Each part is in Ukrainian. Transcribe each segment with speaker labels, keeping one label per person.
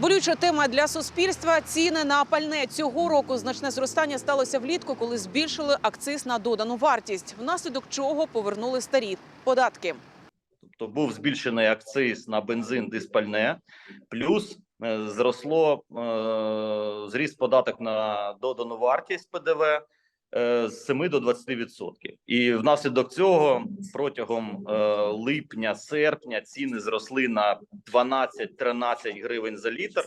Speaker 1: Болюча тема для суспільства ціни на пальне цього року. Значне зростання сталося влітку, коли збільшили акциз на додану вартість, внаслідок чого повернули старі податки.
Speaker 2: Тобто був збільшений акциз на бензин, диспальне, плюс е, зросло е, зріс податок на додану вартість ПДВ з 7 до 20%. І внаслідок цього протягом е, липня, серпня ціни зросли на 12-13 гривень за літр.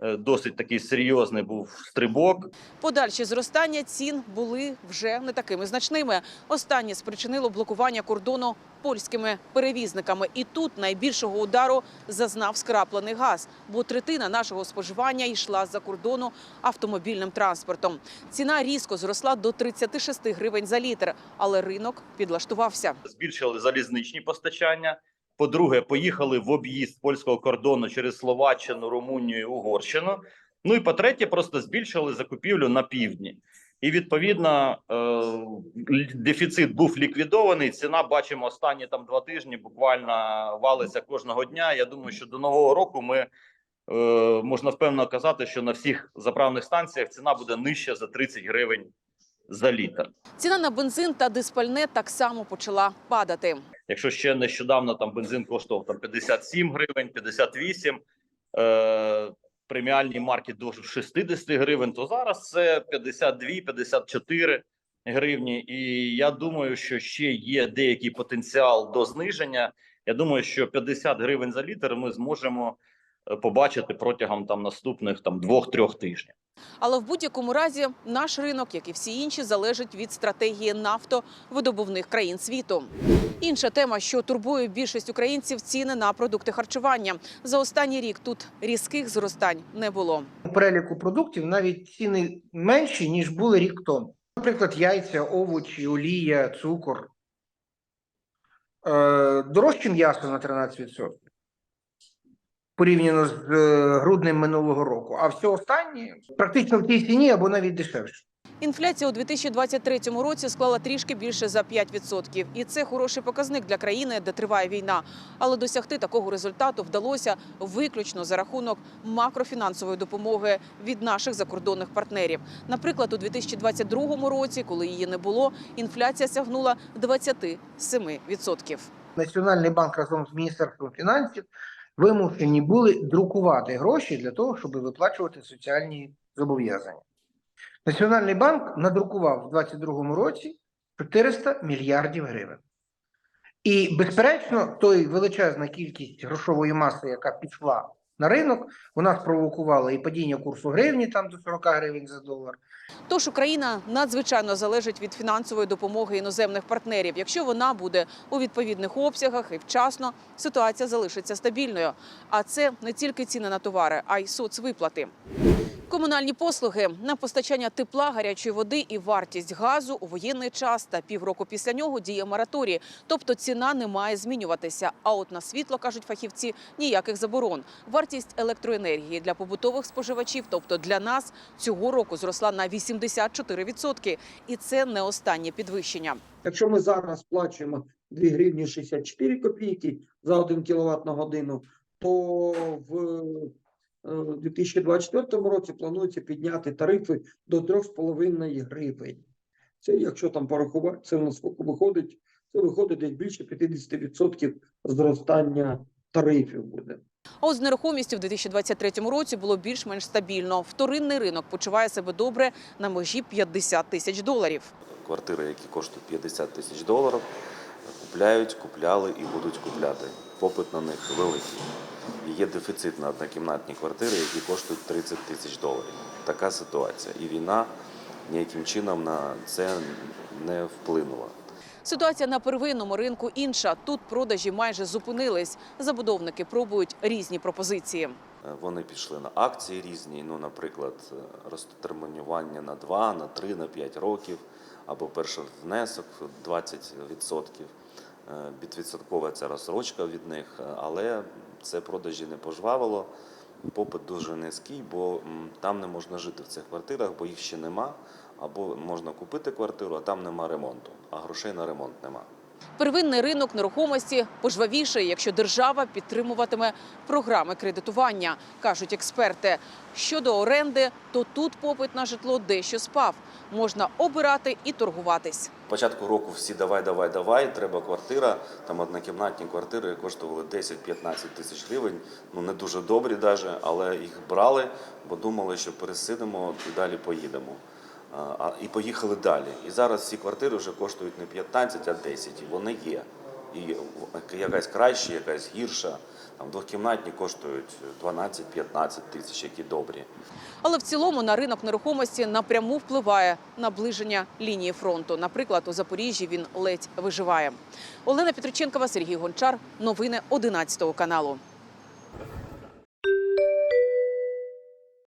Speaker 2: Е, Досить такий серйозний був стрибок.
Speaker 1: Подальші зростання цін були вже не такими значними. Останнє спричинило блокування кордону польськими перевізниками. І тут найбільшого удару зазнав скраплений газ, бо третина нашого споживання йшла за кордону автомобільним транспортом. Ціна різко зросла до 36 гривень за літр, але ринок підлаштувався.
Speaker 2: збільшили залізничні постачання. По-друге, поїхали в об'їзд польського кордону через Словаччину, Румунію, Угорщину. Ну і по-третє, просто збільшили закупівлю на півдні. І відповідно е, дефіцит був ліквідований. Ціна бачимо останні там два тижні. Буквально валиться кожного дня. Я думаю, що до нового року ми е, можна впевнено казати, що на всіх заправних станціях ціна буде нижча за 30 гривень за літр.
Speaker 1: Ціна на бензин та диспальне так само почала падати.
Speaker 2: Якщо ще нещодавно там бензин коштував там 57 гривень, 58, е, преміальні марки до 60 гривень, то зараз це 52-54 гривні. І я думаю, що ще є деякий потенціал до зниження. Я думаю, що 50 гривень за літр ми зможемо побачити протягом там наступних там двох-трьох тижнів.
Speaker 1: Але в будь-якому разі наш ринок, як і всі інші, залежить від стратегії нафтовидобувних країн світу. Інша тема, що турбує більшість українців, ціни на продукти харчування. За останній рік тут різких зростань не було.
Speaker 3: У переліку продуктів навіть ціни менші, ніж були рік тому. Наприклад, яйця, овочі, олія, цукор. Е, дорожче м'ясо на 13%. Порівняно з е, груднем минулого року. А все останнє практично в тій ціні або навіть дешевше.
Speaker 1: Інфляція у 2023 році склала трішки більше за 5%. І це хороший показник для країни, де триває війна. Але досягти такого результату вдалося виключно за рахунок макрофінансової допомоги від наших закордонних партнерів. Наприклад, у 2022 році, коли її не було, інфляція сягнула 27%.
Speaker 3: Національний банк разом з Міністерством фінансів вимушені були друкувати гроші для того, щоб виплачувати соціальні зобов'язання. Національний банк надрукував у 2022 році 400 мільярдів гривень. І, безперечно, той величезна кількість грошової маси, яка пішла на ринок, вона спровокувала і падіння курсу гривні там до 40 гривень за долар,
Speaker 1: Тож Україна надзвичайно залежить від фінансової допомоги іноземних партнерів. Якщо вона буде у відповідних обсягах і вчасно, ситуація залишиться стабільною. А це не тільки ціни на товари, а й соцвиплати. Комунальні послуги на постачання тепла, гарячої води і вартість газу у воєнний час та півроку після нього діє мораторій. Тобто ціна не має змінюватися. А от на світло кажуть фахівці ніяких заборон. Вартість електроенергії для побутових споживачів, тобто для нас, цього року зросла на 84%. І це не останнє підвищення.
Speaker 4: Якщо ми зараз сплачуємо 2 гривні 64 копійки за 1 кВт на годину, то в е, 2024 році планується підняти тарифи до 3,5 гривень. Це якщо там порахувати, це на скільки виходить, це виходить десь більше 50% зростання тарифів буде.
Speaker 1: А от з нерухомістю в 2023 році було більш-менш стабільно. Вторинний ринок почуває себе добре на межі 50 тисяч доларів.
Speaker 5: квартири, які коштують 50 тисяч доларів, купляють, купляли і будуть купляти. Попит на них великий. І є дефіцит на однокімнатні квартири, які коштують 30 тисяч доларів. Така ситуація. І війна ніяким чином на це не вплинула.
Speaker 1: Ситуація на первинному ринку інша. Тут продажі майже зупинились. Забудовники пробують різні пропозиції.
Speaker 5: Е, Вони пішли на акції різні, ну, наприклад, е, розтермінування на 2, на 3, на 5 років, або перший внесок 20%. Е, Відвідсоткова ця розсрочка від них, е, але це продажі не пожвавило. Попит дуже низький, бо там не можна жити в цих квартирах, бо їх ще нема. Або можна купити квартиру, а там нема ремонту, а грошей на ремонт нема.
Speaker 1: Первинний ринок нерухомості пожвавішає, якщо держава підтримуватиме програми кредитування, кажуть експерти. Щодо оренди, то тут попит на житло дещо спав. Можна обирати і торгуватись.
Speaker 5: Початку року всі давай, давай, давай. Треба квартира. Там однокімнатні квартири коштували 10-15 тисяч гривень. Ну не дуже добрі, даже, але їх брали, бо думали, що пересидимо і далі поїдемо. І поїхали далі. І зараз ці квартири вже коштують не 15, а 10. І вони є. І якась краща, якась гірша. Там двохкімнатні коштують 12-15 тисяч, які добрі.
Speaker 1: Але в цілому на ринок нерухомості напряму впливає наближення лінії фронту. Наприклад, у Запоріжжі він ледь виживає. Олена Петриченкова, Сергій Гончар. Новини 11 каналу.